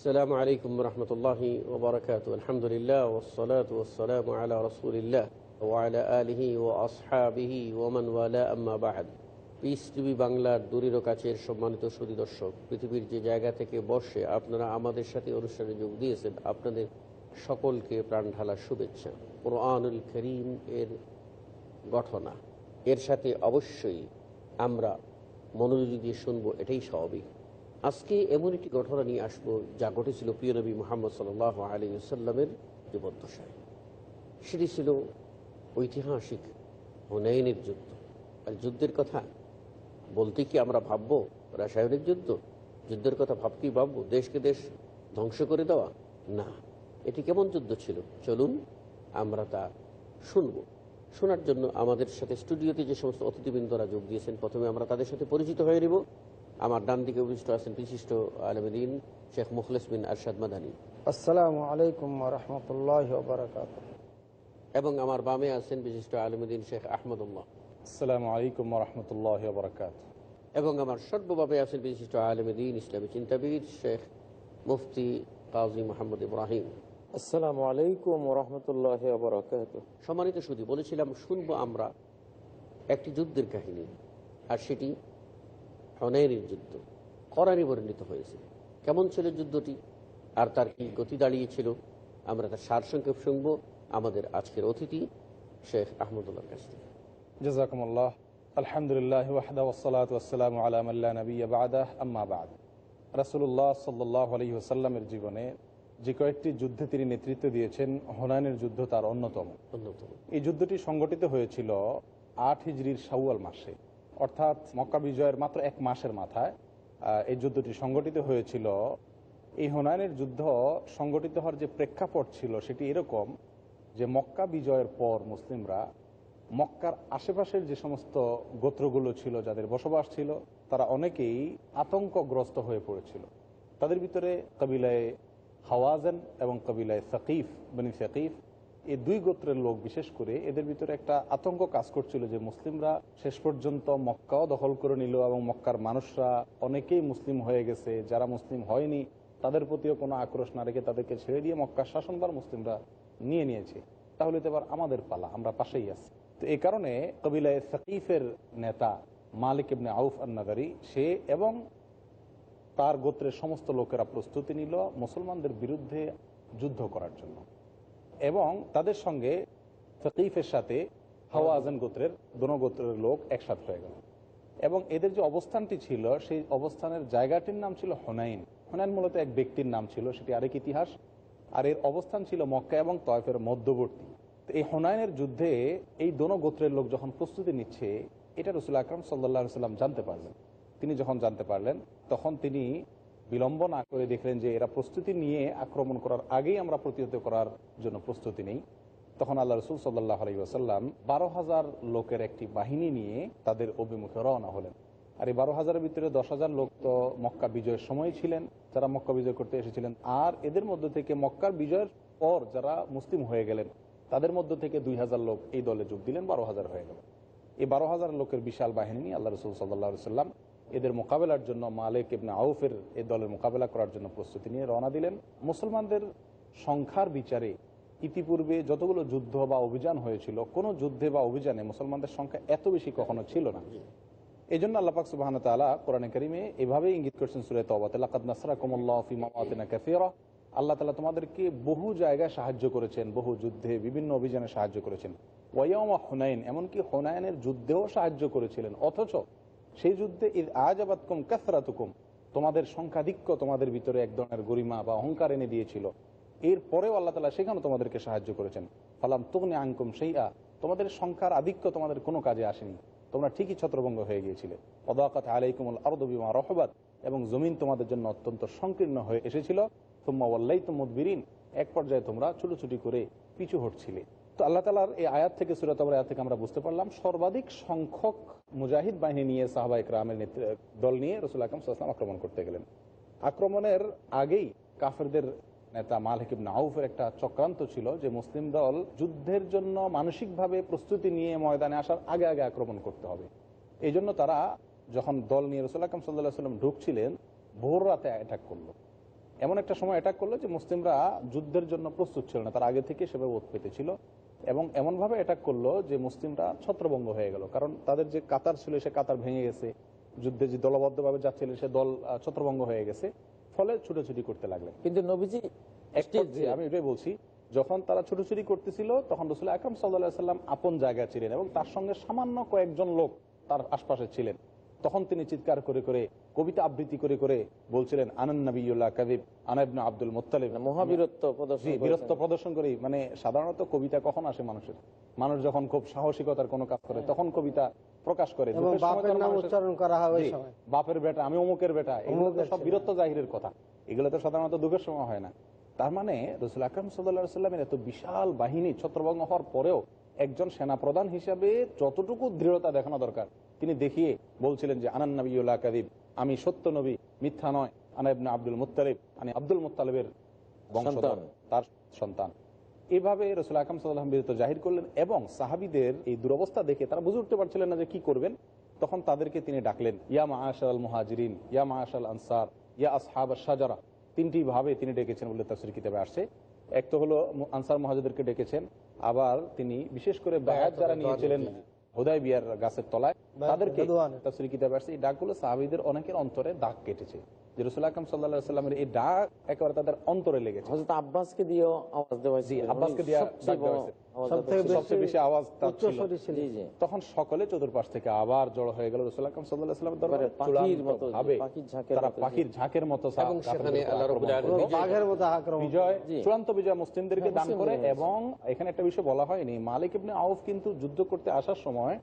السلام عليكم ورحمة الله وبركاته الحمد لله والصلاة والسلام على رسول الله وعلى آله وأصحابه ومن والاه أما بعد piece TV বাংলার দূরের ও কাছের সম্মানিত সুদী দর্শক পৃথিবীর যে জায়গা থেকে বসে আপনারা আমাদের সাথে অনুষ্ঠানে যোগ দিয়েছেন আপনাদের সকলকে প্রাণ ঢালার শুভেচ্ছা কোরআনুল করিম এর ঘটনা এর সাথে অবশ্যই আমরা মনোযোগ দিয়ে শুনবো এটাই স্বাভাবিক আজকে এমন একটি ঘটনা নিয়ে আসব যা ঘটেছিল প্রিয় নবী মোহাম্মদ সাল আলী সাল্লামের জীবদ্দশায়। সেটি ছিল ঐতিহাসিক হুনাইনের যুদ্ধ। আর যুদ্ধের কথা বলতে কি আমরা ভাববো? রাসায়নিক যুদ্ধ? যুদ্ধের কথা ভাবতেই ভাববো? দেশকে দেশ ধ্বংস করে দেওয়া? না। এটি কেমন যুদ্ধ ছিল? চলুন আমরা তা শুনব। শোনার জন্য আমাদের সাথে স্টুডিওতে যে সমস্ত অতিথিবৃন্দরা যোগ দিয়েছেন, প্রথমে আমরা তাদের সাথে পরিচিত হয়ে নিব। আমার ডান দিকে উপবিষ্ট আছেন বিশিষ্ট আলমদিন শেখ মুখলেস বিন আরশাদ মাদানী। আসসালামু আলাইকুম রহমতুল্লাহ বারকাত এবং আমার বামে আছেন বিশিষ্ট আলমদিন শেখ আহমদুল্লাহ। আসসালামু আলাইকুম রহমতুল্লাহ বরকাত এবং আমার সর্বভাবে আছেন বিশিষ্ট আলমদিন ইসলামী চিন্তাবিদ শেখ মুফতি কাজী মোহাম্মদ ইব্রাহিম। আসসালামু আলাইকুম রহমতুল্লাহ বরকাত সম্মানিত শুধু বলেছিলাম শুনব আমরা একটি যুদ্ধের কাহিনী। আর সেটি হনাইনের যুদ্ধ। করানি বর্ণিত হয়েছে। কেমন ছিল যুদ্ধটি? আর তার কি গতি দাঁড়িয়েছিল? আমরা তার সারসংক্ষেপ শুনব আমাদের আজকের অতিথি শেখ আহমদুল্লাহর কাছ থেকে। জাজাকুমুল্লাহ। আলহামদুলিল্লাহ ওয়াহদা ওসালাত আল্লাহ নবী বাদাহ আম্মা বাদ। রাসুল্লাহ সাল্লাহ আলহি ওসাল্লামের জীবনে যে কয়েকটি যুদ্ধে তিনি নেতৃত্ব দিয়েছেন হোনায়নের যুদ্ধ তার অন্যতম। এই যুদ্ধটি সংগঠিত হয়েছিল আট হিজড়ির শাওয়াল মাসে। অর্থাৎ মক্কা বিজয়ের মাত্র এক মাসের মাথায় এই যুদ্ধটি সংগঠিত হয়েছিল। এই হোনায়নের যুদ্ধ সংগঠিত হওয়ার যে প্রেক্ষাপট ছিল সেটি এরকম যে মক্কা বিজয়ের পর মুসলিমরা মক্কার আশেপাশের যে সমস্ত গোত্রগুলো ছিল, যাদের বসবাস ছিল, তারা অনেকেই আতঙ্কগ্রস্ত হয়ে পড়েছিল। তাদের ভিতরে কবিলায় হাওয়াজেন এবং কবিলায় সকিফ, বনি সকিফ এই দুই গোত্রের লোক, বিশেষ করে এদের ভিতরে একটা আতঙ্ক কাজ করছিল যে মুসলিমরা শেষ পর্যন্ত মক্কাও দখল করে নিল এবং মক্কার মানুষরা অনেকেই মুসলিম হয়ে গেছে। যারা মুসলিম হয়নি, তাদের প্রতিও কোনো আক্রোশ না রেখে তাদেরকে ছেড়ে দিয়ে মক্কার শাসনবার মুসলিমরা নিয়ে নিয়েছে। তাহলে তো এবার আমাদের পালা, আমরা পাশেই আছি। তো এই কারণে কবিলায় সকিফের নেতা মালিক ইবনে আউফ আন্নাগারি সে এবং তার গোত্রের সমস্ত লোকেরা প্রস্তুতি নিল মুসলমানদের বিরুদ্ধে যুদ্ধ করার জন্য। এবং তাদের সঙ্গে ফকিফের সাথে হাওয়া আজান গোত্রের দোনো গোত্রের লোক একসাথে হয়ে গেল। এবং এদের যে অবস্থানটি ছিল, সেই অবস্থানের জায়গাটির নাম ছিল হোনাইন। হোনাইন মূলত এক ব্যক্তির নাম ছিল, সেটি আরেক ইতিহাস। আর এর অবস্থান ছিল মক্কা এবং তয়ফের মধ্যবর্তী। এই হোনায়নের যুদ্ধে এই দোনো গোত্রের লোক যখন প্রস্তুতি নিচ্ছে, এটা রসুল আকরম সাল্লাহ সাল্লাম জানতে পারলেন। তিনি যখন জানতে পারলেন, তখন তিনি বিলম্ব না করে দেখলেন যে এরা প্রস্তুতি নিয়ে আক্রমণ করার আগেই আমরা প্রতিহত করার জন্য প্রস্তুতি নেই। তখন আল্লাহ রসুল সাল্লাহ আলাইসাল্লাম বারো হাজার লোকের একটি বাহিনী নিয়ে তাদের অভিমুখে রওনা হলেন। আর এই বারো হাজারের ভিতরে দশ হাজার লোক তো মক্কা বিজয়ের সময় ছিলেন, যারা মক্কা বিজয় করতে এসেছিলেন। আর এদের মধ্য থেকে মক্কার বিজয়ের পর যারা মুসলিম হয়ে গেলেন, তাদের মধ্য থেকে দুই হাজার লোক এই দলে যোগ দিলেন, বারো হাজার হয়ে গেল। এই বারো হাজার লোকের বিশাল বাহিনী নিয়ে আল্লাহ রসুল সাল্লাহ সাল্লাম এদের মোকাবেলার জন্য মালিক ইবনে আউফের এই দলের মোকাবেলা করার জন্য প্রস্তুতি নিয়ে রওনা দিলেন। মুসলমানদের সংখ্যার বিচারে ইতিপূর্বে যতগুলো যুদ্ধ বা অভিযান হয়েছিল, কোনো যুদ্ধে বা অভিযানে মুসলমানদের সংখ্যা এত বেশি কখনো ছিল না। এই জন্য আল্লাপাক সুবাহ তালা কোরআন করিমে এভাবে ইঙ্গিত করছেন সুরে তবাত নাসরা আল্লাহ তালা তোমাদেরকে বহু জায়গায় সাহায্য করেছেন, বহু যুদ্ধে বিভিন্ন অভিযানে সাহায্য করেছেন। ওয়াইমা হুনাইন, এমনকি হুনায়নের যুদ্ধেও সাহায্য করেছিলেন, অথচ সেই যুদ্ধে ঈদ আজাবাতকুম কাসরাতুকুম, তোমাদের সংখ্যাধিক্য তোমাদের ভিতরে এক ধরনের গরিমা বা অহংকার এনে দিয়েছিল। এর পরেও আল্লাহ তালা সেখানে তোমাদেরকে সাহায্য করেছেন। ফালাম তুগনে আঙ্কুম আ তোমাদের সংখ্যার আধিক্য তোমাদের কোনো কাজে আসেনি। তোমরা ঠিকই ছত্রভঙ্গ হয়ে গিয়েছিলে। পদাকাত আলাইকুমুল আরদবিমা রহবাদ এবং জমিন তোমাদের জন্য অত্যন্ত সংকীর্ণ হয়ে এসেছিল। তোম্মা ওয়াল্লাই তুমুদ্বিরিন এক পর্যায়ে তোমরা ছুটোছুটি করে পিছু হটছিলে। তো আল্লাহ তালার এই আয়াত থেকে সুরাত আয়াত থেকে আমরা বুঝতে পারলাম, সর্বাধিক সংখ্যক মুজাহিদ বাহিনী নিয়ে সাহবাইক রামের দল নিয়ে রসুল আকরম আক্রমণ করতে গেলেন। আক্রমণের আগেই কাফেরদের নেতা মালিক ইবনে আউফের একটা চক্রান্ত ছিল যে মুসলিম দল যুদ্ধের জন্য মানসিকভাবে প্রস্তুতি নিয়ে ময়দানে আসার আগে আগে আক্রমণ করতে হবে। এই জন্য তারা যখন দল নিয়ে রসুল আকরম সাল্লাহ সাল্লাম ঢুকছিলেন, ভোর রাতে অ্যাটাক করল। এমন একটা সময় অ্যাটাক করল যে মুসলিমরা যুদ্ধের জন্য প্রস্তুত ছিল না, তার আগে থেকে সেভাবে ওত পেতেছিল এবং এমনভাবে অ্যাটাক করল যে মুসলিমরা ছত্রভঙ্গ হয়ে গেল। কারণ তাদের যে কাতার ছিল সে কাতার ভেঙে গেছে। যুদ্ধে যে দলবদ্ধভাবে যাচ্ছিল সে দল ছত্রভঙ্গ হয়ে গেছে। ফলে ছুটোছুটি করতে লাগলেন। কিন্তু নবীজি পর্যায়ে আমি এটাই বলছি যখন তারা ছুটোছুটি করতেছিল তখন রসুল আকরম সাল্লাহ সাল্লাম আপন জায়গায় ছিলেন এবং তার সঙ্গে সামান্য কয়েকজন লোক তার আশপাশে ছিলেন। তখন তিনি চিৎকার করে করে কবিতা আবৃত্তি করে করে বলছিলেন আনন্দ নবীল্লাহ কাদিব আনাবনা আব্দুল মোত্তালিব। মানে মহাবীরত্ব প্রদর্শন বীরত্ব প্রদর্শন করি মানে সাধারণত কবিতা কখন আসে মানুষের? মানুষ যখন খুব সাহসিকতার কোনো কাজ করে তখন কবিতা প্রকাশ করে। বাপের তো নাম মানুষের- উচ্চারণ করা হয় ওই জি, সময়। বাপের বেটা আমি অমুকের বেটা এগুলো তো সব। বীরত্ব জাহিরের কথা। এগুলো তো সাধারণত দুঃখের সময় হয় না। তার মানে রসুল আকরম সাল্লা সাল্লামের এত বিশাল বাহিনী ছত্রভঙ্গ হওয়ার পরেও একজন সেনাপ্রধান হিসাবে যতটুকু দৃঢ়তা দেখানো দরকার তিনি দেখিয়ে বলছিলেন যে আনান নবীল্লাহ কাদিব আমি সত্য নবী মিথ্যা নয়। আনাবনা আব্দুল মুত্তালিব আমি আব্দুল মুত্তালিবের বংশধর তার সন্তান। এভাবে রসুল আকরম সাল্লাম বীরত্ব জাহির করলেন এবং সাহাবিদের এই দুরবস্থা দেখে তারা বুঝে উঠতে পারছিলেন না যে কি করবেন। তখন তাদেরকে তিনি ডাকলেন ইয়া মা আশাল মুহাজিরিন ইয়া আশাল আনসার ইয়া আসহাব সাজারা তিনটি ভাবে তিনি ডেকেছেন বলে তাফসির কিতাবে আসছে। এক তো হলো আনসার মহাজিদেরকে ডেকেছেন আবার তিনি বিশেষ করে বায়াত যারা নিয়েছিলেন হোদাই বিয়ার গাছের তলায় তাদেরকে তাফসির কিতাবে আসছে এই ডাকগুলো সাহাবিদের অনেকের অন্তরে দাগ কেটেছে। যে রসুল আকরম সাল্লাহ সাল্লামের এই ডাক একেবারে তাদের অন্তরে লেগেছে। হযরত আব্বাসকে দিয়েও আওয়াজ দেওয়া আব্বাসকে দিয়ে সবচেয়ে ডাক দেওয়া বড় হয়েছে। আওয়াজ সবথেকে দেওয়া সবচেয়ে বেশি আওয়াজ তার ছিল। উচ্চস্বরী ছিল। জি, জি। তখন সকলে চতুর্পাশ থেকে আবার জড়ো হয়ে গেল রসুল আকরম সাল্লাহ সাল্লামের দরবারে। পাখির চূড়ান্ত মতো, ভাবে পাখির ঝাঁকের তারা। পাখির ঝাঁকের মতো বিজয় চূড়ান্ত বিজয় মুসলিমদেরকে হ্যাঁ, দান করে এবং এখানে একটা বিষয় বলা হয়নি। মালিক ইবনে আউফ কিন্তু যুদ্ধ করতে আসার সময়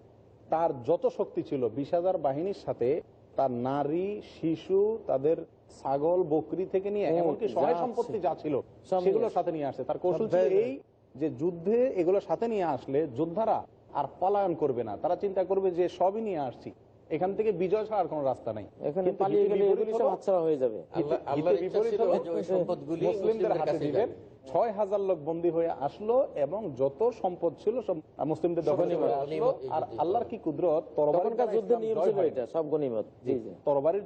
তার যত শক্তি ছিল বিশ হাজার বাহিনীর সাথে তার নারী শিশু তাদের ছাগল বকরি থেকে নিয়ে এমনকি সহায় সম্পত্তি যা ছিল সব সেগুলো সাথে নিয়ে আসছে তার কৌশল ছিল এই যে যুদ্ধে এগুলো সাথে নিয়ে আসলে যোদ্ধারা আর পলায়ন করবে না। তারা চিন্তা করবে যে সবই নিয়ে আসছি। এখান থেকে বিজয় ছাড়ার কোনো রাস্তা নাই। এখানে পালিয়ে গেলে এগুলি সব হাতছাড়া হয়ে যাবে। আল্লাহর বিপরীত ছিল হলো যে ওই সম্পদগুলি মুসলিমদের মুসলিমদের হাতে দিবেন। যাবে। ছয় হাজার লোক বন্দী হয়ে আসলো এবং যত সম্পদ ছিল সব মুসলিমদের দখলে আর আল্লাহর কি কুদরত? তরবারির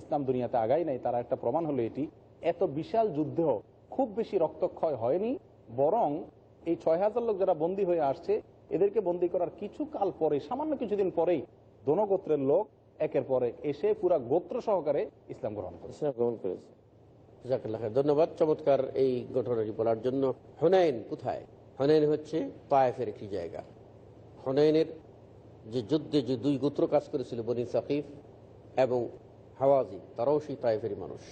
ইসলাম দুনিয়াতে আগাই নাই তারা একটা প্রমাণ হলো এটি। এত বিশাল যুদ্ধেও খুব বেশি রক্তক্ষয় হয়নি বরং এই ছয় হাজার লোক যারা বন্দী হয়ে আসছে এদেরকে বন্দী করার কিছু কাল পরে সামান্য কিছুদিন পরেই দোনো গোত্রের লোক একের পরে এসে পুরা গোত্র সহকারে ইসলাম গ্রহণ করে ইসলাম গ্রহণ করেছে। জাজাকাল্লাহ খায়ের। ধন্যবাদ। চমৎকার এই ঘটনাটি বলার জন্য। হনাইন কোথায়? হনাইন হচ্ছে তায়েফের একটি জায়গা। হনাইনের যে যুদ্ধে যে দুই গোত্র কাজ করেছিল, বনি সাকিফ এবং হাওয়াজি, তারাও সেই তায়েফেরই মানুষ।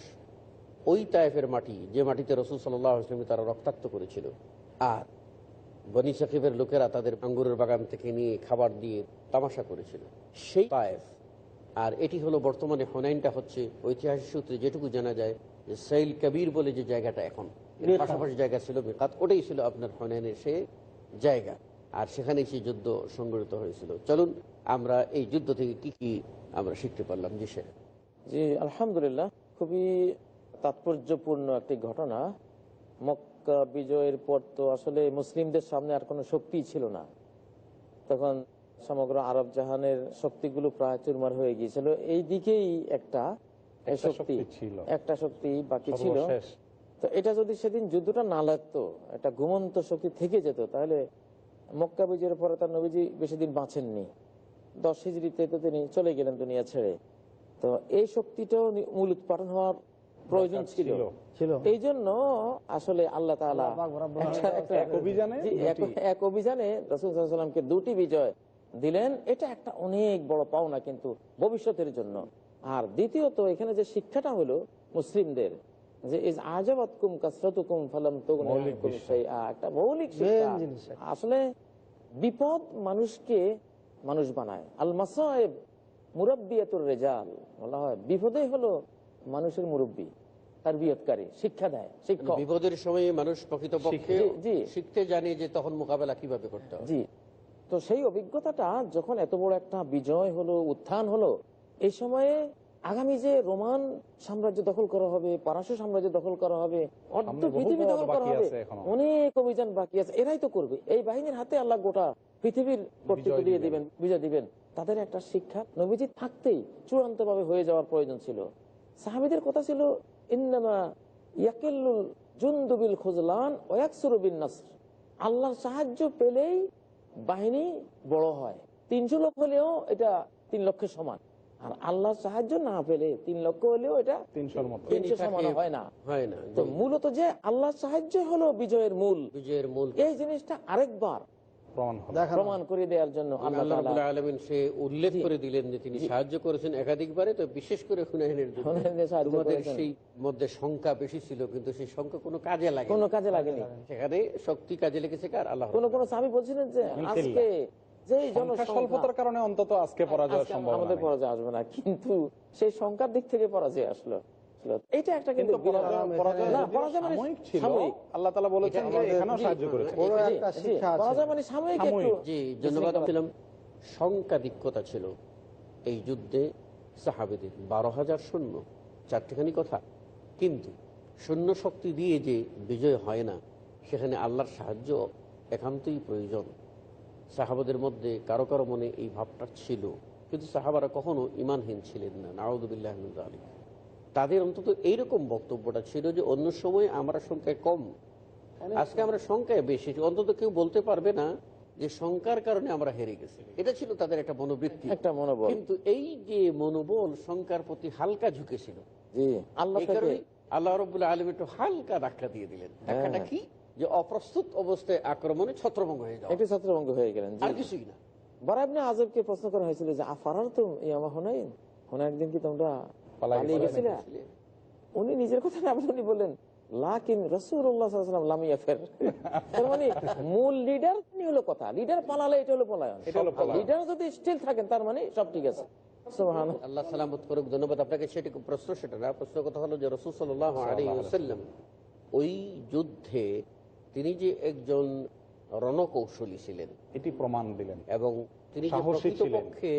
ওই তায়েফের মাটি, যে মাটিতে রসুল সাল্লাহ আসলামী তারা রক্তাক্ত করেছিল, আর বনি সাকিবের লোকেরা তাদের আঙ্গুরের বাগান থেকে নিয়ে খাবার দিয়ে তামাশা করেছিল। সেই তায়েফ, আর এটি হলো বর্তমানে হনাইনটা হচ্ছে ঐতিহাসিক সূত্রে যেটুকু জানা যায় যে সাইল কবির বলে যে জায়গাটা এখন। পাশাপাশি জায়গা ছিল মিকাত ওটাই ছিল আপনার হনাইনের সে জায়গা। আর সেখানেই সেই যুদ্ধ সংগঠিত হয়েছিল। চলুন আমরা এই যুদ্ধ থেকে কি কি আমরা শিখতে পারলাম যে সে জি আলহামদুলিল্লাহ খুবই তাৎপর্যপূর্ণ একটি ঘটনা। মক্কা বিজয়ের পর তো আসলে মুসলিমদের সামনে আর কোনো শক্তি ছিল না। তখন সমগ্র আরব জাহানের শক্তিগুলো প্রায় চুরমার হয়ে গিয়েছিল। এই দিকেই একটা শক্তি শক্তি ছিল। একটা শক্তি বাকি ছিল। তো এটা যদি সেদিন যুদ্ধটা না লাগতো একটা ঘুমন্ত শক্তি থেকে যেত তাহলে মক্কা বিজয়ের পরে তার নবীজি বেশি দিন বাঁচেননি। দশ হিজড়িতে তো তিনি চলে গেলেন দুনিয়া ছেড়ে। তো এই শক্তিটাও মূল উৎপাদন হওয়ার প্রয়োজন ছিল। এই জন্য আসলে আল্লাহ এক অভিযানে জি, এক- অভিযানে রসুল সাল্লামকে দুটি বিজয় দিলেন। এটা একটা অনেক বড় পাওনা কিন্তু ভবিষ্যতের জন্য। আর দ্বিতীয়ত এখানে যে শিক্ষাটা হলো মুসলিমদের যে ইজ আজাবাতকুম কাসরাতুকুম ফালাম তুগনি মৌলিক আনকুম শাইআ। একটা মৌলিক শিক্ষা। আসলে বিপদ মানুষকে মানুষ বানায় আল মাসায়েব মুরব্বিয়াতুর রেজাল বলা হয় বিপদে হলো মানুষের মুরব্বী তার বিয়তকারী শিক্ষা দেয় শিক্ষক বিপদের সময় মানুষ প্রকৃতপক্ষে জি, জি। শিখতে জানে যে তখন মোকাবেলা কীভাবে করতে হবে জি তো সেই অভিজ্ঞতাটা যখন এত বড় একটা বিজয় হলো উত্থান হলো এই সময়ে আগামী যে রোমান সাম্রাজ্য দখল করা হবে পারাসু সাম্রাজ্য দখল করা হবে অর্ধ পৃথিবী দখল করা হবে অনেক অভিযান বাকি আছে এরাই তো করবে। এই বাহিনীর হাতে আল্লাহ গোটা পৃথিবীর কর্তৃত্ব দিয়ে দিবেন। দিবেন বিজয় দিবেন। তাদের একটা শিক্ষা নবীজি থাকতেই চূড়ান্ত ভাবে হয়ে যাওয়ার প্রয়োজন ছিল। সাহাবিদের কথা ছিল ইন্নামা ইয়াকিল্লুল জুন্দুবিল খুজলান ওয়াকসুরুবিন নাসর। আল্লাহর সাহায্য পেলেই বাহিনী বড় হয়। তিনশো লোক হলেও এটা তিন লক্ষের সমান। আর আল্লাহর সাহায্য না পেলে তিন লক্ষ হলেও এটা তিনশোর মতো। তিনশো সমান হয় না। হয় না। তো মূলত যে আল্লাহর সাহায্য হলো বিজয়ের মূল। বিজয়ের মূল। এই জিনিসটা আরেকবার প্রমাণ হবে। দেখানো। প্রমাণ করে দেওয়ার জন্য আল্লাহ আল্লাহ তাআলা রাব্বুল আলামিন সে উল্লেখ করে দিলেন যে তিনি সাহায্য করেছেন একাধিকবারে তো বিশেষ করে হুনাইনের যুদ্ধে হুনাইনে সাহায্য তোমাদের সেই মধ্যে সংখ্যা বেশি ছিল কিন্তু সেই সংখ্যা কোনো কাজে লাগে কোনো কাজে লাগেনি। সেখানে শক্তি কাজে লেগেছে কার? আল্লাহ কোন কোন স্বামী বলছিলেন যে আজকে স্বল্পতার কারণে অন্তত আজকে পরাজয়ের আজকে সম্ভাবনা আমাদের পরাজয় আসবে না কিন্তু সেই সংখ্যার দিক থেকে পরাজয় আসলো। আসলো। এটা একটা কিন্তু পরাজয়- পরাজয় পরাজয় মানে ছিল, আল্লাহ বলেছেন সাহায্য করেছে পরাজয় মানে সাময়িক ধন্যবাদ সংখ্যাধিক্যতা এই যুদ্ধে সাহাবেদের বারো হাজার সৈন্য চারটিখানি কথা। কিন্তু সৈন্য শক্তি দিয়ে যে বিজয় হয় না সেখানে আল্লাহর সাহায্য একান্তই প্রয়োজন। সাহাবাদের মধ্যে কারও কারও মনে এই ভাবটা ছিল। কিন্তু সাহাবারা কখনো ইমানহীন ছিলেন না। নাউদুবিল্লাহ আলী তাদের অন্তত এইরকম বক্তব্যটা ছিল যে অন্য সময় আমরা সংখ্যায় কম। আজকে আমরা সংখ্যায় বেশি। অন্তত কেউ বলতে পারবে না যে সংখ্যার কারণে আমরা হেরে গেছি। এটা ছিল তাদের একটা মনোবৃত্তি। একটা মনোবল। কিন্তু এই যে মনোবল সংখ্যার প্রতি হালকা ঝুঁকেছিল। আল্লাহ আল্লাহ রবুল্লাহ আলম একটু হালকা ধাক্কা দিয়ে দিলেন। ধাক্কাটা হ্যাঁ। কি? যে অপ্রস্তুত অবস্থায় আক্রমণে ছত্রভঙ্গ হয়ে একটি ছত্রভঙ্গ হয়ে গেলেন আর কিছুই না। বরাবনে আজবকে প্রশ্ন করা হয়েছিল যে আফারার তো ইয়ামা হুনাইন হুনাইন দিন কি তোমরা পালিয়ে গেছিলে? উনি নিজের কথা না উনি বললেন লাকিন লামিয়া ফের মানে মূল লিডার হলো কথা। লিডার পালালে এটা হলো পলায়ন। এটা হলো পলায়ন। লিডার যদি স্টিল থাকেন তার মানে সব ঠিক আছে। সুবহানাল্লাহ। আল্লাহ সালামত করুক ধন্যবাদ আপনাকে সেটি প্রশ্ন সেটা না। প্রশ্ন কথা হলো যে রসুল সাল্লাহ আলী ওসাল্লাম ওই যুদ্ধে তিনি যে একজন রণকৌশলী ছিলেন এটি প্রমাণ দিলেন। এবং তিনি। প্রকৃতপক্ষে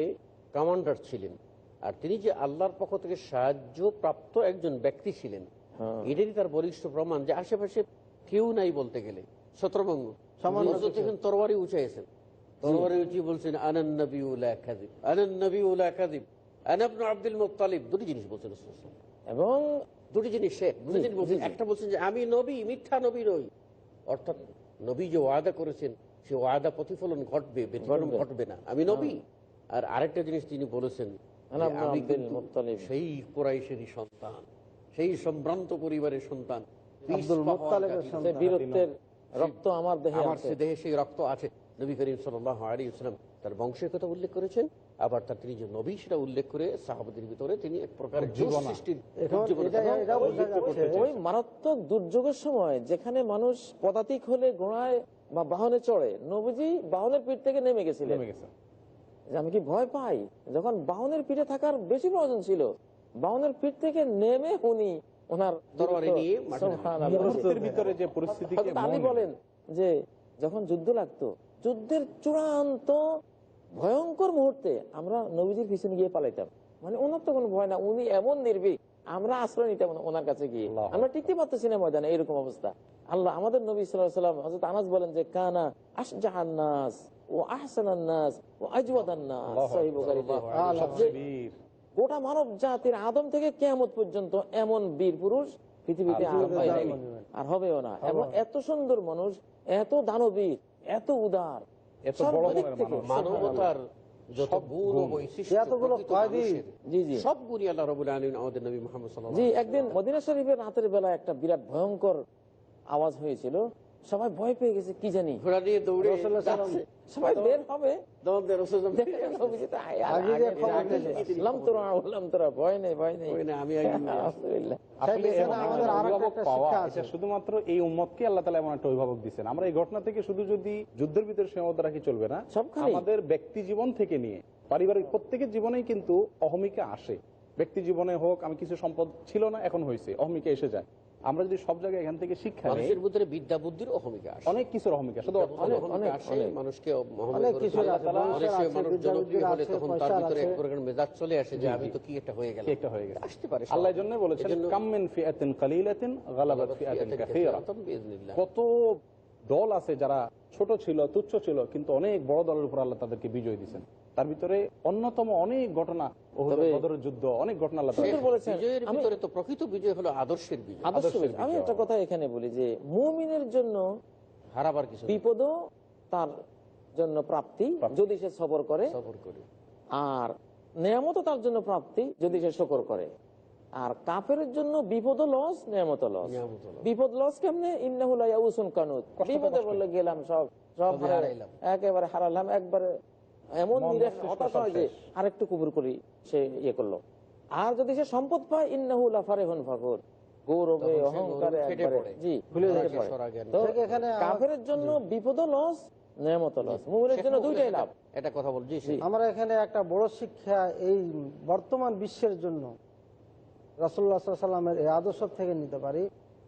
কমান্ডার ছিলেন আর তিনি যে আল্লাহর পক্ষ থেকে সাহায্য প্রাপ্ত একজন ব্যক্তি ছিলেন হ্যাঁ। এটারই তার বলিষ্ঠ প্রমাণ যে আশেপাশে কেউ নাই বলতে গেলে। ছত্রভঙ্গ তরবারি উঁচাইছেন তরবারি উঁচিয়ে বলছেন আনান নবী উলা কাদিব আনান নবী উলা কাদিব আনাবনু আব্দুল মুত্তালিব। দুটি জিনিস বলছেন। এবং দুটি জিনিস সে দুটি বলছেন। একটা বলছেন যে আমি নবী মিথ্যা নবী নই। অর্থাৎ নবী যে ওয়াদা করেছেন সে ওয়াদা প্রতিফলন ঘটবে ব্যতিক্রম ঘটবে। না। আমি নবী। আর আরেকটা জিনিস তিনি বলেছেন আমি সেই কোরাইশেরই সন্তান সেই সম্ভ্রান্ত পরিবারের সন্তান। রক্ত আমার দেহে আমার দেহে সেই রক্ত আছে। নবী করিম সাল্লাম তার বংশের কথা উল্লেখ করেছেন আবার তার তিনি যে নবী সেটা উল্লেখ করে সাহাবাদের ভিতরে তিনি এক প্রকার ওই মারাত্মক দুর্যোগের সময় যেখানে মানুষ পদাতিক হলে ঘোড়ায় বা বাহনে চড়ে নবীজি বাহনের পিঠ থেকে নেমে গেছিলেন। যে আমি কি ভয় পাই? যখন বাহনের পিঠে থাকার বেশি প্রয়োজন ছিল বাহনের পিঠ থেকে নেমে উনি ওনার ভিতরে যে মোড় বলেন যে যখন যুদ্ধ লাগতো যুদ্ধের চূড়ান্ত ভয়ঙ্কর মুহূর্তে আমরা নবীজির পিছনে গিয়ে পালাইতাম। মানে ওনার তো কোনো ভয় না উনি এমন নির্ভীক আমরা আশ্রয় নিতাম ওনার কাছে গিয়ে। আমরা টিকতে পারতেছি না ময়দানে এরকম অবস্থা। আল্লাহ আমাদের নবী সাল্লাম হযরত আনাস বলেন যে কানা আশজাহান নাস ও আহসানান নাস ও আজওয়াদান নাস। আল্লাহু সহিহ বুখারীতে। সবচেয়ে বীর। গোটা মানব জাতির আদম থেকে কেয়ামত পর্যন্ত এমন বীর পুরুষ পৃথিবীতে আর হবেও না। এবং এত সুন্দর মানুষ এত দানবীর এত উদার এত বড়। মানবতার যত গুণ। ও বৈশিষ্ট্য এতগুলো প্রকৃত জি জি। সব গুণই আল্লাহ রবুল আলমিন আমাদের নবী মোহাম্মদ সাল্লাল্লাহু জি একদিন মদিনা শরীফের রাতের বেলা একটা বিরাট ভয়ঙ্কর আওয়াজ হয়েছিল। সবাই ভয় পেয়ে গেছে কি জানি? ঘোড়া দিয়ে দৌড়ে সবাই বের হবে। শুধুমাত্র এই উম্মতকে আল্লাহ তালা এমন একটা অভিভাবক দিচ্ছেন আমরা এই ঘটনা থেকে শুধু যদি যুদ্ধের ভিতরে সীমাবদ্ধ রাখি চলবে না। আমাদের ব্যক্তি জীবন থেকে নিয়ে পারিবারিক প্রত্যেকের জীবনেই কিন্তু অহমিকা আসে। ব্যক্তি জীবনে হোক আমি কিছু সম্পদ ছিল না এখন হয়েছে অহমিকা এসে যায়। আমরা যদি সব জায়গায় এখান থেকে শিক্ষা নেই মানুষের ভিতরে বিদ্যা বুদ্ধির অহমিকা অনেক কিছুর অহমিকা শুধু মানুষকে অনেক কিছু মানুষ জনপ্রিয় হলে তখন তার ভিতরে এক প্রকার মেজাজ চলে আসে যে আমি তো কি একটা হয়ে গেল একটা হয়ে গেল আসতে পারে আল্লাহর জন্য বলেছেন কাম মিন ফিআতিন কালিলাতিন গালাবাত ফিআতিন কাসীরা। কত দল আছে যারা ছোট ছিল তুচ্ছ ছিল কিন্তু অনেক বড় দলের উপর আল্লাহ তাদেরকে বিজয় দিচ্ছেন তার ভিতরে অন্যতম অনেক ঘটনা যুদ্ধ অনেক ঘটনা ভিতরে তো প্রকৃত বিজয় হলো আদর্শের বিজয়। আমি একটা কথা এখানে বলি যে মুমিনের জন্য হারাবার কিছু নেই। বিপদও তার জন্য প্রাপ্তি যদি সে সবর করে। সফর করে। আর নিয়ামত তার জন্য প্রাপ্তি যদি সে শকর করে। আর কাফের জন্য বিপদ লস নিয়ামত লস। বিপদ লস কেমনে? ইন্নাহুলাউসুন কানুত বিপদে বললে গেলাম সব সব। একেবারে হারালাম একবারে এমন নিরাশ হতাশ হয় যে। আরেকটু কুবুর করি সে ইয়ে করল। আর যদি সে সম্পদ পায় ইন্নাহুল আফারেহন ফাকুর গৌরবে অহংকারে। জি ভুলে কাফের জন্য বিপদ লস নিয়ামত লস। মুমিনের জন্য শেখ দুইটাই মুখলেস লাভ। এটা কথা বল জি জি। আমরা এখানে একটা বড় শিক্ষা এই বর্তমান বিশ্বের জন্য রাসুল্লাহ সাল্লামের এই আদর্শ থেকে নিতে পারি।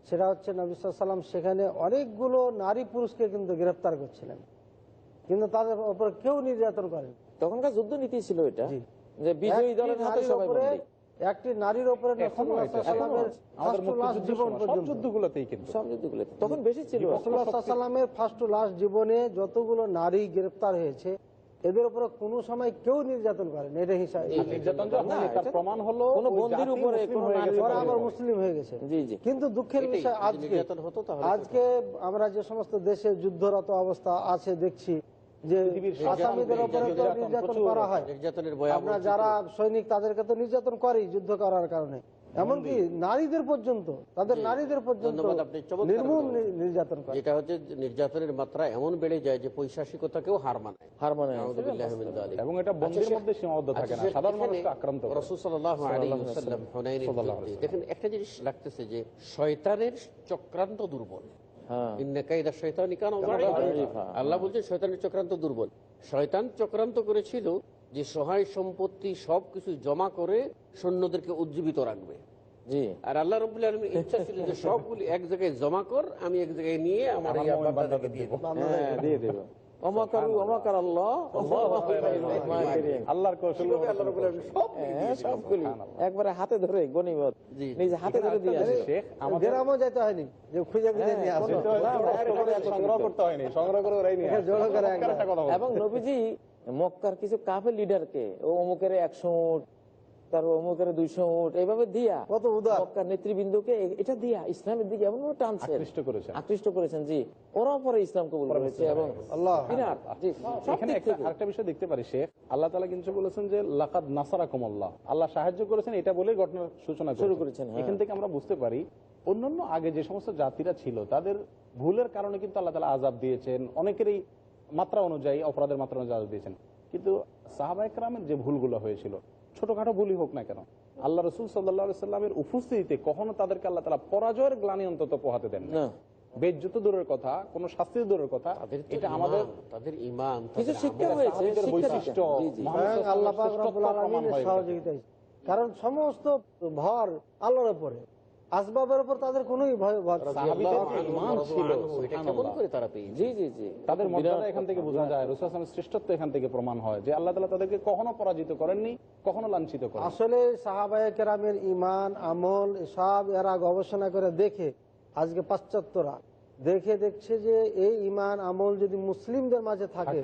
সেটা হচ্ছে নবী সাল্লাম সেখানে অনেকগুলো নারী পুরুষকে কিন্তু গ্রেফতার করছিলেন। কিন্তু তাদের উপর কেউ নির্যাতন করেন। তখনকার যুদ্ধ নীতি ছিল এটা যে বিজয়ী একটি দলের হাতে নারীর সবাই একটি নারীর উপরে তখন বেশি ছিল। রাসূলুল্লাহ সাল্লামের ফার্স্ট লাস্ট জীবনে যতগুলো নারী গ্রেফতার হয়েছে এদের উপরে কোনো সময় কেউ নির্যাতন করেন এটা হিসাবে প্রমাণ হলো কোনো বন্দির উপরে মুসলিম হয়ে গেছে আবার মুসলিম হয়ে গেছে। জি জি। কিন্তু দুঃখের বিষয় আজকে হতো আজকে আমরা যে সমস্ত দেশে যুদ্ধরত অবস্থা আছে দেখছি যে আসামিদের উপরে তো নির্যাতন নির্যাতন করা হয়। নির্যাতনের আমরা যারা সৈনিক তাদেরকে তো নির্যাতন যুদ্ধ করার কারণে। এমনকি নারীদের পর্যন্ত তাদের নারীদের পর্যন্ত নির্যাতন করে। যেটা হচ্ছে নির্যাতনের মাত্রা এমন বেড়ে যায় যে পৈশাসিকতাকেও হার মানায়। হার মানে মিন। এবং এটা আচ্ছা, মধ্যে সীমাবদ্ধ থাকে আচ্ছা, না সাধারণ মানুষকে আক্রান্ত করে। রাসূল সাল্লাল্লাহু আলাইহি ওয়াসাল্লাম হুনাইনের সাল্লাল্লাহু যুদ্ধে আলাইহি দেখেন একটা জিনিস লাগতেছে যে শয়তানের চক্রান্ত দুর্বল। হ্যাঁ। আল্লাহ বলছে শয়তানের চক্রান্ত দুর্বল। শয়তান চক্রান্ত করেছিল যে সহায় সম্পত্তি সবকিছু জমা করে সৈন্যদেরকে উজ্জীবিত রাখবে। আর আল্লাহ রবুল্লা আলমীর ইচ্ছা ছিল যে সবগুলি এক জায়গায় জমা কর আমি এক জায়গায় নিয়ে আমার দিয়ে দেব। হ্যাঁ একবারে হাতে ধরে নিজে হাতে ধরে দিয়ে শেখ আমাদের গ্রামও যেতে হয়নি যে খুঁজে খুঁজে নিয়ে সংগ্রহ করতে হয়নি সংগ্রহ করে। এবং নবীজি মক্কার কিছু কাফের লিডারকে ও অমুকের একশো উঠ অমুকের দুইশো উঠ এইভাবে দিয়া। কত উদার। নেতৃবৃন্দকে এটা দিয়া ইসলামের দিকে এমন ভাবে আকৃষ্ট করেছেন। জি। ওরাও পরে ইসলাম কবুল করেছে এবং আল্লাহ। বিরাট জি সব এখানে দিক একটা থেকে। আরেকটা বিষয় দেখতে পারি শেখ। আল্লাহ তালা কিন্তু বলেছেন যে লাকাদ নাসারাকুম আল্লাহ আল্লাহ সাহায্য করেছেন এটা বলেই ঘটনার সূচনা শুরু করেছেন, হ্যাঁ। এখান থেকে আমরা বুঝতে পারি অন্যান্য আগে যে সমস্ত জাতিরা ছিল তাদের ভুলের কারণে কিন্তু আল্লাহ তালা আজাব দিয়েছেন। অনেকেরই মাত্রা অনুযায়ী অপরাধের মাত্রা অনুযায়ী আজাব দিয়েছেন। কিন্তু সাহাবা একরামের যে ভুলগুলো হয়েছিল ছোটখাটো ভুলই হোক না কেন। আল্লাহ রসুল সাল্লামের উপস্থিতিতে কখনো তাদেরকে আল্লাহ তালা পরাজয়ের গ্লানি অন্তত পোহাতে দেন না। বেজ্জত দূরের কথা কোন শাস্তি দূরের কথা এটা আমাদের তাদের ইমান কিছু শিক্ষা হয়েছে বৈশিষ্ট্য, আল্লাহ হয়ে। সহযোগিতা কারণ সমস্ত ভর আল্লাহর উপরে। আসবাবের উপর তাদের কোনো ভয় ভর সাহাবীদের রাদিয়াল্লাহু আনহু, ইমান রাদু ছিল, আনহু, এটা কেমন সুবহানাল্লাহ। করে তারা পেয়েছে জি জি জি। তাদের মর্যাদা এখান থেকে বোঝা যায়। রসুল শ্রেষ্ঠত্ব এখান থেকে প্রমাণ হয় যে আল্লাহ তালা তাদেরকে কখনো পরাজিত করেননি কখনো লাঞ্ছিত করেন আসলে সাহাবায়ে কেরামের ইমান আমল সব এরা গবেষণা করে দেখে আজকে পাশ্চাত্যরা দেখে দেখছে যে এই ইমান আমল যদি মুসলিমদের মাঝে থাকে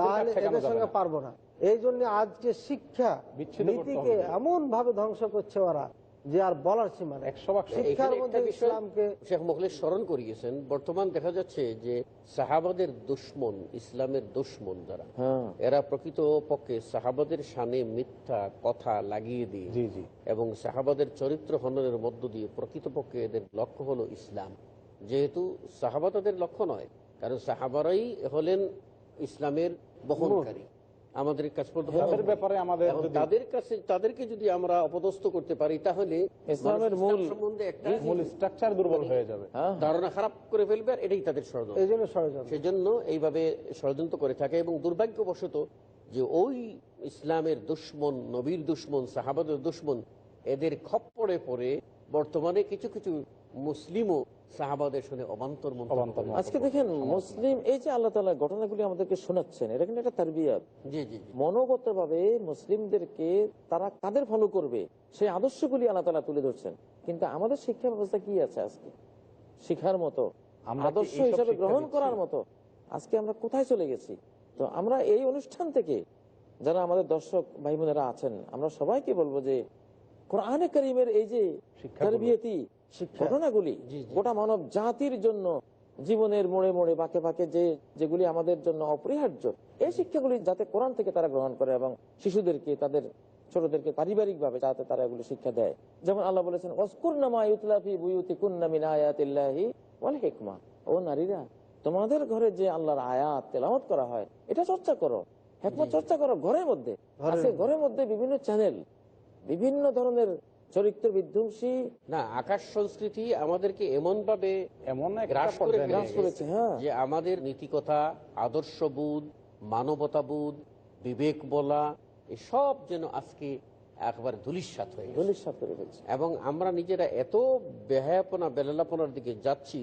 তাহলে এদের সঙ্গে। পারব না। এই জন্য আজকে শিক্ষা নীতিকে এমন ভাবে ধ্বংস করছে ওরা। যে আর বলার সীমা। শিক্ষার মধ্যে ইসলামকে শেখ মুখলেস স্মরণ করিয়েছেন বর্তমান দেখা যাচ্ছে যে সাহাবাদের দুশ্মন ইসলামের দুশ্মন যারা হ্যাঁ। এরা প্রকৃত পক্ষে সাহাবাদের সানে মিথ্যা কথা লাগিয়ে দিয়ে এবং সাহাবাদের চরিত্র হননের মধ্য দিয়ে প্রকৃতপক্ষে এদের লক্ষ্য হলো ইসলাম। যেহেতু সাহাবা তাদের লক্ষ্য নয় কারণ সাহাবারাই হলেন ইসলামের বহনকারী। আমাদের কাছ পর্যন্ত তাদের ব্যাপারে আমাদের তাদের কাছে তাদেরকে যদি আমরা অপদস্থ করতে পারি তাহলে ইসলামের মূল- সম্বন্ধে একটা মূল স্ট্রাকচার দুর্বল হয়ে যাবে। হ্যাঁ। ধারণা খারাপ করে ফেলবে আর এটাই তাদের ষড়যন্ত্র। এই জন্য ষড়যন্ত্র। সেজন্য এইভাবে ষড়যন্ত্র করে থাকে এবং দুর্ভাগ্যবশত যে ওই ইসলামের দুশ্মন নবীর দুশ্মন সাহাবাদের দুশ্মন এদের খপ্পরে পড়ে বর্তমানে কিছু কিছু মুসলিমও সাহাবাদের শুনে অবান্তর অবান্তর আজকে দেখেন মুসলিম এই যে আল্লাহ তালা ঘটনাগুলি আমাদেরকে শোনাচ্ছেন এটা কিন্তু একটা তারবিয়াত। জি জি জি। মনোগত ভাবে মুসলিমদেরকে তারা কাদের ফলো করবে সেই আদর্শগুলি আল্লাহ তালা তুলে ধরছেন। কিন্তু আমাদের শিক্ষা ব্যবস্থা কি আছে আজকে? শিখার মতো আমরা আদর্শ হিসাবে গ্রহণ করার মতো আজকে আমরা কোথায় চলে গেছি? তো আমরা এই অনুষ্ঠান থেকে যারা আমাদের দর্শক ভাই বোনেরা আছেন আমরা সবাইকে বলব যে কোরআনে করিমের এই যে শিক্ষাগুলো। ঘটনাগুলি গোটা মানব জাতির জন্য জীবনের মোড়ে মোড়ে বাঁকে বাঁকে যে যেগুলি আমাদের জন্য অপরিহার্য এই শিক্ষাগুলি যাতে কোরআন থেকে তারা গ্রহণ করে এবং শিশুদেরকে তাদের ছোটদেরকে পারিবারিক ভাবে যাতে তারা এগুলো শিক্ষা দেয়। যেমন আল্লাহ বলেছেন হেকমা। ও নারীরা তোমাদের ঘরে যে আল্লাহর আয়াত তেলাওয়াত করা হয় এটা চর্চা করো। হেকমত চর্চা করো ঘরের মধ্যে। ঘরের মধ্যে বিভিন্ন চ্যানেল বিভিন্ন ধরনের চরিত্র বিধ্বংসী? না আকাশ সংস্কৃতি আমাদেরকে এমন ভাবে এমন গ্রাস করে গ্রাস করেছে হ্যাঁ। যে আমাদের নীতিকথা আদর্শবোধ মানবতাবোধ বিবেক বলা এসব যেন আজকে একবার ধুলিস্বাত হয়ে গেছে। করে ফেলছে এবং আমরা নিজেরা এত বেহায়াপনা বেলালাপনার দিকে যাচ্ছি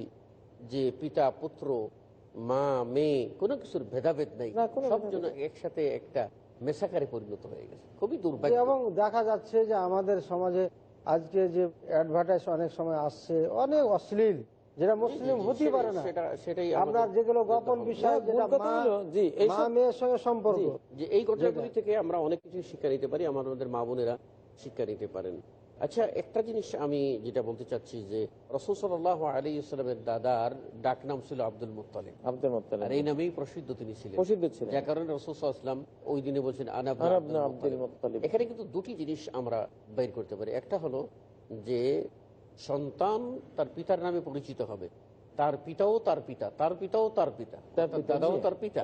যে পিতা পুত্র মা মেয়ে কোনো কিছুর ভেদাভেদ নাই। সব জন্য একসাথে একটা মেসাকারে পরিণত হয়ে গেছে। খুবই দুর্ভাগ্য। এবং দেখা যাচ্ছে যে আমাদের সমাজে আজকে যে অ্যাডভার্টাইজ অনেক সময় আসছে অনেক অশ্লীল যেটা মুসলিম হতেই পারে না। সেটা- সেটাই আপনার যেগুলো গোপন বিষয় জি, মা মেয়ের সঙ্গে সম্পর্ক। যে এই ঘটনাগুলি থেকে আমরা অনেক কিছু শিক্ষা নিতে পারি আমাদের মা বোনেরা শিক্ষা নিতে পারেন। আচ্ছা একটা জিনিস আমি যেটা বলতে চাচ্ছি যে রসুল সাল্লাহ আলী ইসলামের দাদার ডাক নাম ছিল আব্দুল মুতালিব আব্দুল এই নামেই প্রসিদ্ধ তিনি ছিলেন। প্রসিদ্ধ ছিলেন। যার কারণে রসুল সাল্লাম ওই দিনে বলছেন আব্দুল। এখানে কিন্তু দুটি জিনিস আমরা বের করতে পারি। একটা হলো যে সন্তান তার পিতার নামে পরিচিত হবে। তার পিতাও তার পিতা তার পিতাও তার পিতা দাদাও তার পিতা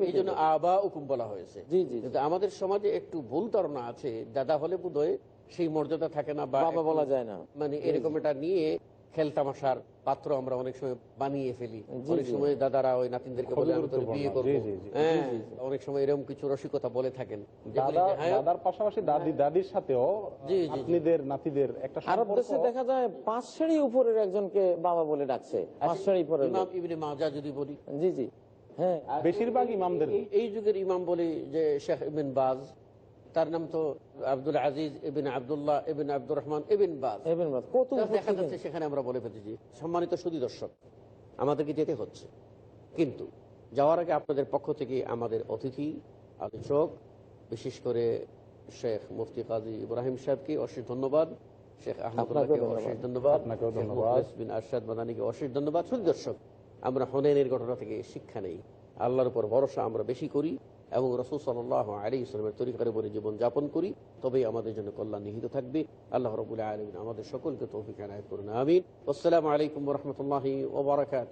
এই জন্য আবা হুকুম বলা হয়েছে। জি, জি, জি। আমাদের সমাজে একটু ভুল ধারণা আছে। দাদা হলে বোধহয় সেই মর্যাদা থাকে না বাবা বলা যায় না। মানে এরকম এটা নিয়ে খেলতামাশার পাত্র আমরা অনেক সময় বানিয়ে ফেলি। অনেক সময় দাদারা ওই নাতিনদেরকে বলে আমি তোর বিয়ে করব। হ্যাঁ অনেক সময় এরকম কিছু রসিকতা বলে থাকেন। হ্যাঁ, দাদার পাশাপাশি দাদি দাদির সাথেও। নাতনিদের নাতিদের একটা আরব দেশে দেখা যায় পাঁচ সারি উপরের একজনকে বাবা বলে ডাকছে। পাঁচ সারি উপরের ইমাম ইবনে মাজা যদি বলি। জি জি। হ্যাঁ। বেশিরভাগ ইমামদের এই- এই যুগের ইমাম বলি যে শেখ ইবিন বাজ। তার নাম তো আব্দুল আজিজ ইবিন আব্দুল্লাহ ইবিন আব্দুর রহমান বাজ। এবেন দেখা যাচ্ছে সেখানে আমরা বলে ফেলেছি সম্মানিত সুদী দর্শক আমাদেরকে যেতে হচ্ছে। কিন্তু যাওয়ার আগে আপনাদের পক্ষ থেকে আমাদের অতিথি আলোচক বিশেষ করে শেখ মুফতি কাজী ইব্রাহিম সাহেবকে অশেষ ধন্যবাদ শেখ আহমদুল্লাহকে অশেষ ধন্যবাদ বিন আরশাদ মাদানিকে অশেষ ধন্যবাদ। সুদী দর্শক আমরা হনেনের ঘটনা থেকে শিক্ষা নেই। আল্লাহর উপর ভরসা আমরা বেশি করি। এবং রসুল সাল্লাহ আলী ইসলামের তরিকার উপরে জীবন যাপন করি, তবেই আমাদের জন্য কল্যাণ নিহিত থাকবে। আল্লাহ রবুল্লাহ আলমিন আমাদের সকলকে তৌফিক আনায়ত করুন, আমিন। আসসালামু আলাইকুম রহমতুল্লাহি ওবরাকাত